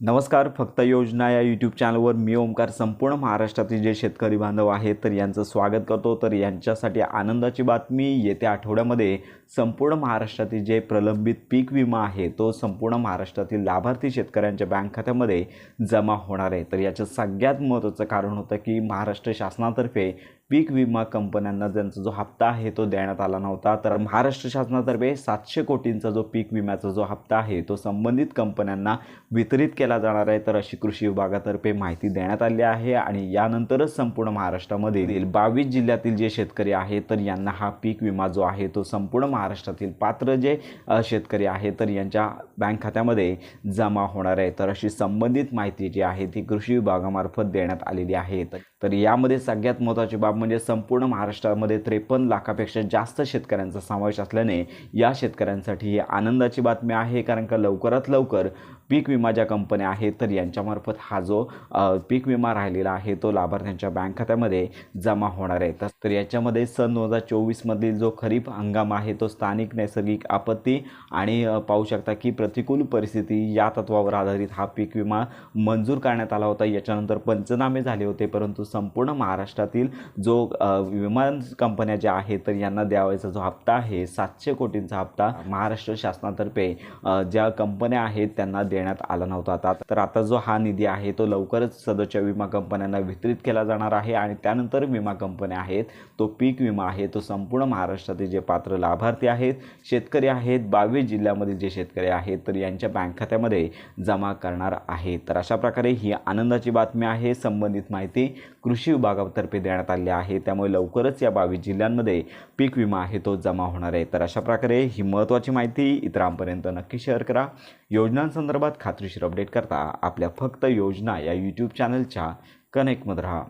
नमस्कार फक्त योजना या यूट्यूब चॅनलवर मी ओमकार संपूर्ण महाराष्ट्रातील जे शेतकरी बांधव आहेत तर यांचं स्वागत करतो. तर यांच्यासाठी आनंदाची बातमी येत्या आठवड्यामध्ये संपूर्ण महाराष्ट्रातील जे प्रलंबित पीक विमा आहे तो संपूर्ण महाराष्ट्रातील लाभार्थी शेतकऱ्यांच्या बँक खात्यामध्ये जमा होणार आहे. तर याचं सगळ्यात महत्त्वाचं कारण होतं की महाराष्ट्र शासनातर्फे पीक विमा कंपन्यांना ज्यांचा जो हप्ता आहे तो देण्यात आला नव्हता. तर महाराष्ट्र शासनातर्फे सातशे कोटींचा जो पीक विम्याचा जो हप्ता आहे तो संबंधित कंपन्यांना वितरित केला जाणार आहे. तर अशी कृषी विभागातर्फे माहिती देण्यात आली आहे आणि यानंतरच संपूर्ण महाराष्ट्रामध्ये बावीस जिल्ह्यातील जे शेतकरी आहेत तर यांना हा पीक विमा जो आहे तो संपूर्ण महाराष्ट्रातील पात्र जे शेतकरी आहेत तर यांच्या बँक खात्यामध्ये जमा होणार आहे. तर अशी संबंधित माहिती जी आहे ती कृषी विभागामार्फत देण्यात आलेली आहे. तर- तर यामध्ये सगळ्यात महत्त्वाची बाब म्हणजे संपूर्ण महाराष्ट्रामध्ये त्रेपन्न लाखापेक्षा जास्त शेतकऱ्यांचा समावेश असल्याने या शेतकऱ्यांसाठी ही आनंदाची बातमी आहे कारण का लवकरात लवकर पीक विमा ज्या कंपन्या आहेत तर यांच्यामार्फत हा जो पीक विमा राहिलेला आहे तो लाभार्थ्यांच्या बँक खात्यामध्ये जमा होणार आहे. तर याच्यामध्ये सन दोन हजार चोवीसमधील जो खरीप हंगाम आहे तो स्थानिक नैसर्गिक आपत्ती आणि पाहू शकता की प्रतिकूल परिस्थिती या तत्वावर आधारित हा पीक विमा मंजूर करण्यात आला होता. याच्यानंतर पंचनामे झाले होते परंतु संपूर्ण महाराष्ट्रातील जो विमान कंपन्या ज्या आहेत तर यांना द्यावायचा जो हप्ता आहे सातशे कोटींचा हप्ता महाराष्ट्र शासनातर्फे ज्या कंपन्या आहेत त्यांना देण्यात आला नव्हता आता. तर आता जो हा निधी आहे तो लवकरच सदरच्या विमा कंपन्यांना वितरित केला जाणार आहे आणि त्यानंतर विमा कंपन्या आहेत तो पीक विमा आहे तो संपूर्ण महाराष्ट्रातील जे पात्र लाभार्थी आहेत शेतकरी आहेत बावीस जिल्ह्यामधील जे शेतकरी आहेत तर यांच्या बँक खात्यामध्ये जमा करणार आहे तर अशा प्रकारे ही आनंदाची बातमी आहे. संबंधित माहिती कृषी विभागातर्फे देण्यात आले आहे. त्यामुळे लवकरच या बावीस जिल्ह्यांमध्ये पीक विमा आहे तो जमा होणार आहे. तर अशा प्रकारे ही महत्त्वाची माहिती इतरांपर्यंत नक्की शेअर करा. योजनांसंदर्भात खात्रीशीर अपडेट करता आपल्या फक्त योजना या यूट्यूब चॅनलच्या कनेक्टमध्ये राहा.